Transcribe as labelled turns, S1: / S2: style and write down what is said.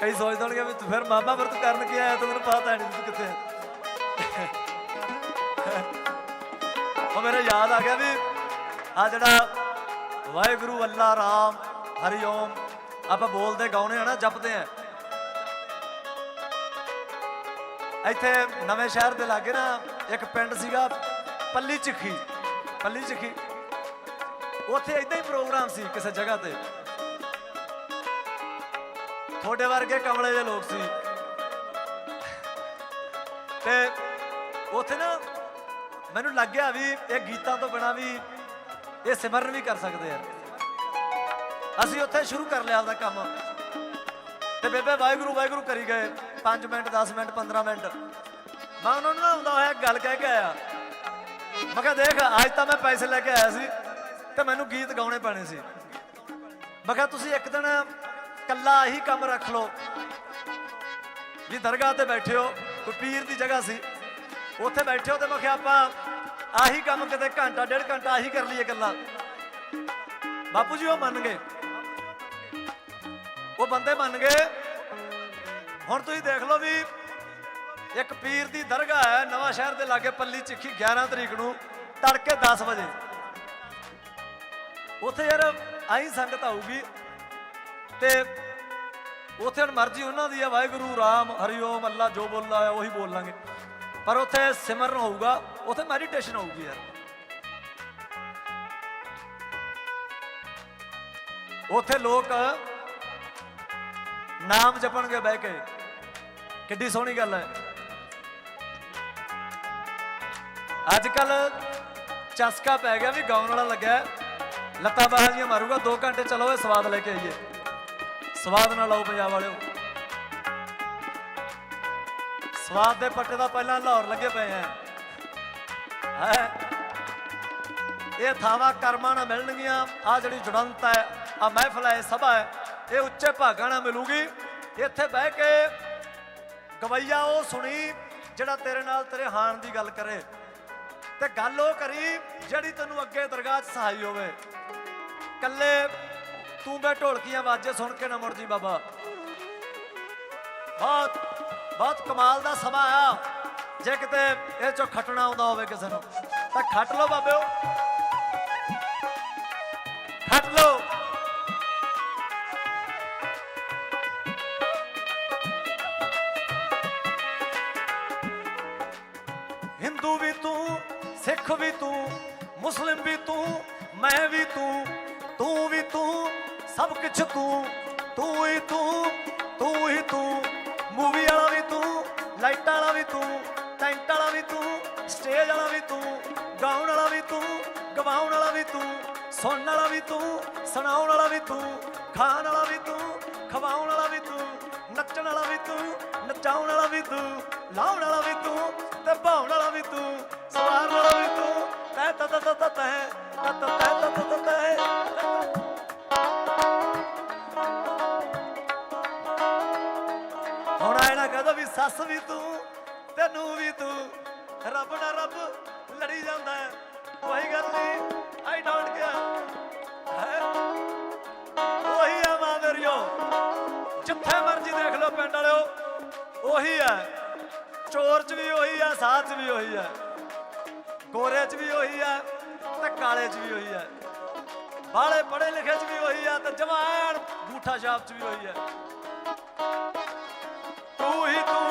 S1: ਕਈ ਸੋਚਦੇ ਹੋਣਗੇ ਵੀ ਫਿਰ ਮਾਮਾ ਫਿਰ ਤੂੰ ਕਰਨ ਕੀ ਆਇਆ ਤੈਨੂੰ ਪਤਾ ਨਹੀਂ ਤੂੰ ਕਿੱਥੇ ਹੈ। ਉਹ ਮੇਰੇ ਯਾਦ ਆ ਗਿਆ ਵੀ ਆ ਜਿਹੜਾ ਵਾਹਿਗੁਰੂ ਅੱਲਾ, ਰਾਮ, ਹਰੀ ਓਮ, ਆਪਾਂ ਬੋਲਦੇ ਗਾਉਣੇ ਆ ਨਾ, ਜਪਦੇ ਆ। ਇੱਥੇ ਨਵੇਂ ਸ਼ਹਿਰ ਦੇ ਲਾਗੇ ਨਾ ਇੱਕ ਪਿੰਡ ਸੀਗਾ ਪੱਲੀ ਚਿੱਖੀ ਪੱਲੀ ਚਿੱਖੀ ਉੱਥੇ ਇਦਾਂ ਹੀ ਪ੍ਰੋਗਰਾਮ ਸੀ ਕਿਸੇ ਜਗ੍ਹਾ ਤੇ। ਤੁਹਾਡੇ ਵਰਗੇ ਕਮਲੇ ਦੇ ਲੋਕ ਸੀ। ਤੇ ਉੱਥੇ ਨਾ ਮੈਨੂੰ ਲੱਗਿਆ ਵੀ ਇਹ ਗੀਤਾਂ ਤੋਂ ਬਿਨਾ ਵੀ ਇਹ ਸਿਮਰਨ ਵੀ ਕਰ ਸਕਦੇ ਆ। ਅਸੀਂ ਉੱਥੇ ਸ਼ੁਰੂ ਕਰ ਲਿਆ ਆਪਦਾ ਕੰਮ। ਤੇ ਬੇਬੇ ਵਾਹਿਗੁਰੂ ਵਾਹਿਗੁਰੂ ਕਰੀ ਗਏ। 5 ਮਿੰਟ 10 ਮਿੰਟ 15 ਮਿੰਟ। ਮੈਂ ਉਹਨਾਂ ਨੂੰ ਨਾ ਆਉਂਦਾ ਹੋਇਆ ਗੱਲ ਕਹਿ ਕੇ ਆਇਆ। ਮੈਂ ਕਿਹਾ, ਦੇਖ, ਅੱਜ ਤਾਂ ਮੈਂ ਪੈਸੇ ਲੈ ਕੇ ਆਇਆ ਸੀ ਤੇ ਮੈਨੂੰ ਗੀਤ ਗਾਉਣੇ ਪੈਣੇ ਸੀ। ਮੈਂ ਕਿਹਾ, ਤੁਸੀਂ ਇੱਕ ਦਿਨ ਕੱਲਾ ਹੀ ਕੰਮ ਰੱਖ ਲਓ। ਵੀ ਦਰਗਾਹ ਤੇ ਬੈਠੇ ਹੋ, ਕੋਈ ਪੀਰ ਦੀ ਜਗ੍ਹਾ ਸੀ। ਉੱਥੇ ਬੈਠੇ ਹੋ ਤੇ ਮੈਂ ਕਿਹਾ, ਆਪਾਂ ਆਹੀ ਕੰਮ ਕਿਤੇ ਘੰਟਾ, ਡੇਢ ਘੰਟਾ ਆਹੀ ਕਰ ਲਈਏ ਗੱਲਾਂ ਬਾਪੂ ਜੀ, ਉਹ ਮੰਨ ਗਏ। ਉਹ ਬੰਦੇ ਮੰਨ ਗਏ। ਹੁਣ ਤੁਸੀਂ ਦੇਖ ਲਓ ਵੀ ਇੱਕ ਪੀਰ ਦੀ ਦਰਗਾਹ ਹੈ, ਨਵਾਂ ਸ਼ਹਿਰ ਦੇ ਲਾਗੇ ਪੱਲੀ ਚਿੱਖੀ 11 ਤਰੀਕ ਨੂੰ ਤੜਕੇ 10 ਵਜੇ। ਉੱਥੇ ਯਾਰ ਆਈ ਸੰਗਤ ਆਊਗੀ ਤੇ ਉੱਥੇ ਹੁਣ ਮਰਜ਼ੀ ਉਹਨਾਂ ਦੀ ਹੈ ਵਾਹਿਗੁਰੂ, ਰਾਮ ਹਰਿਓਮ ਅੱਲਾ ਜੋ ਬੋਲਦਾ ਹੈ ਉਹੀ ਬੋਲਾਂਗੇ ਪਰ ਉੱਥੇ ਸਿਮਰਨ ਹੋਊਗਾ, ਉੱਥੇ ਮੈਡੀਟੇਸ਼ਨ ਹੋਊਗੀ ਯਾਰ। ਉੱਥੇ ਲੋਕ ਨਾਮ ਜਪਣਗੇ ਬਹਿ ਕੇ। ਕਿੱਡੀ ਸੋਹਣੀ ਗੱਲ ਹੈ। ਅੱਜ ਕੱਲ ਚਸਕਾ ਪੈ ਗਿਆ ਵੀ ਗਾਉਣ ਵਾਲਾ ਲੱਗਾ ਲੱਤਾਂ ਬਾਹਾਂ ਜੀਆਂ ਮਾਰੂਗਾ 2 ਘੰਟੇ ਚਲੋ ਇਹ ਸਵਾਦ ਲੈ ਕੇ ਆਈਏ। ਸਵਾਦ ਨਾਲ ਆਓ ਪੰਜਾਬ ਵਾਲਿਓ। ਸਵਾਦ ਦੇ ਪੱਟੇ ਦਾ ਪਹਿਲਾਂ ਲਾਹੌਰ ਲੱਗੇ ਪਏ ਆ ਹੈ? ਇਹ ਥਾਵਾਂ ਕਰਮਾਂ ਨਾਲ ਮਿਲਣਗੀਆਂ। ਆ ਜਿਹੜੀ ਜੁੜੰਤ ਹੈ ਆ ਮਹਿਫਲ ਹੈ ਸਭਾ ਹੈ ਇਹ ਉੱਚੇ ਭਾਗਾਂ ਨਾਲ ਮਿਲੂਗੀ। ਇੱਥੇ ਬਹਿ ਕੇ ਗਵਈਆ ਉਹ ਸੁਣੀ, ਜਿਹੜਾ ਤੇਰੇ ਨਾਲ ਤੇਰੇ ਹਾਣ ਦੀ ਗੱਲ ਕਰੇ। ਤੇ ਗੱਲ ਉਹ ਕਰੀ ਜਿਹੜੀ ਤੈਨੂੰ ਅੱਗੇ ਦਰਗਾਹ 'ਚ ਸਹਾਈ ਹੋਵੇ। ਕੱਲੇ ਤੂੰ ਬੈ ਢੋਲਕੀਆਂ ਵਾਜੇ ਸੁਣ ਕੇ ਨਾ ਮੁੜ ਜੀ ਬਾਬਾ। ਬਹੁਤ ਬਹੁਤ ਕਮਾਲ ਦਾ ਸਮਾਂ ਆ। ਜੇ ਕਿਤੇ ਇਹ ਚੋਂ ਖਟਣਾ ਆਉਂਦਾ ਹੋਵੇ ਕਿਸੇ ਨੂੰ, ਤਾਂ ਖੱਟ ਲਓ ਬਾਬਿਓ ਖੱਟ ਲਓ। ਹਿੰਦੂ ਵੀ ਤੂੰ, ਸਿੱਖ ਵੀ ਤੂੰ, ਮੁਸਲਿਮ ਵੀ ਤੂੰ, ਮੈਂ ਵੀ ਤੂੰ ਵੀ ਤੂੰ। ਸਭ ਕੁਝ ਤੂੰ ਤੂੰ ਹੀ ਤੂੰ ਤੂੰ ਹੀ ਤੂੰ ਮੂਵੀ ਵਾਲਾ ਵੀ ਤੂੰ ਲਾਈਟਾਂ ਵਾਲਾ ਵੀ ਤੂੰ ਟੈਂਟ ਵਾਲਾ ਵੀ ਤੂੰ ਸਟੇਜ ਵਾਲਾ ਵੀ ਤੂੰ ਗਾਉਣ ਵਾਲਾ ਵੀ ਤੂੰ ਗਵਾਉਣ ਵਾਲਾ ਵੀ ਤੂੰ ਸੁਣਨ ਵਾਲਾ ਵੀ ਤੂੰ ਸੁਣਾਉਣ ਵਾਲਾ ਵੀ ਤੂੰ ਖਾਣ ਵਾਲਾ ਵੀ ਤੂੰ ਖਵਾਉਣ ਵਾਲਾ ਵੀ ਤੂੰ ਨੱਚਣ ਵਾਲਾ ਵੀ ਤੂੰ ਨਚਾਉਣ ਵਾਲਾ ਵੀ ਤੂੰ ਲਾਉਣ ਹੁਣ ਆਏ ਨਾ ਕਹਦਾ ਵੀ ਸੱਸ ਵੀ ਤੂੰ ਤੇ ਨੂੰ ਵੀ ਤੂੰ। ਰੱਬ ਨਾਲ ਰੱਬ ਲੜੀ ਜਾਂਦਾ ਹੈ। ਕੋਈ ਗੱਲ ਨਹੀਂ ਆਈ ਡੋਂਟ ਕੇਅਰ। ਉਹੀ ਆ ਮਾਂ ਜਿੱਥੇ ਮਰਜ਼ੀ ਦੇਖ ਲਓ ਪਿੰਡ ਵਾਲਿਓ, ਉਹੀ ਹੈ ਚੋਰ ਚ ਵੀ ਉਹੀ ਹੈ ਸਾਧ ਚ ਵੀ ਉਹੀ ਹੈ ਗੋਰੇ ਚ ਵੀ ਉਹੀ ਹੈ ਤੇ ਕਾਲੇ ਚ ਵੀ ਉਹੀ ਹੈ ਬਾਲੇ ਪੜੇ ਲਿਖੇ ਚ ਵੀ ਉਹੀ ਹੈ ਤੇ ਜਵਾਨ ਗੂਠਾ ਛਾਪ ਚ ਵੀ ਉਹੀ ਹੈ Tu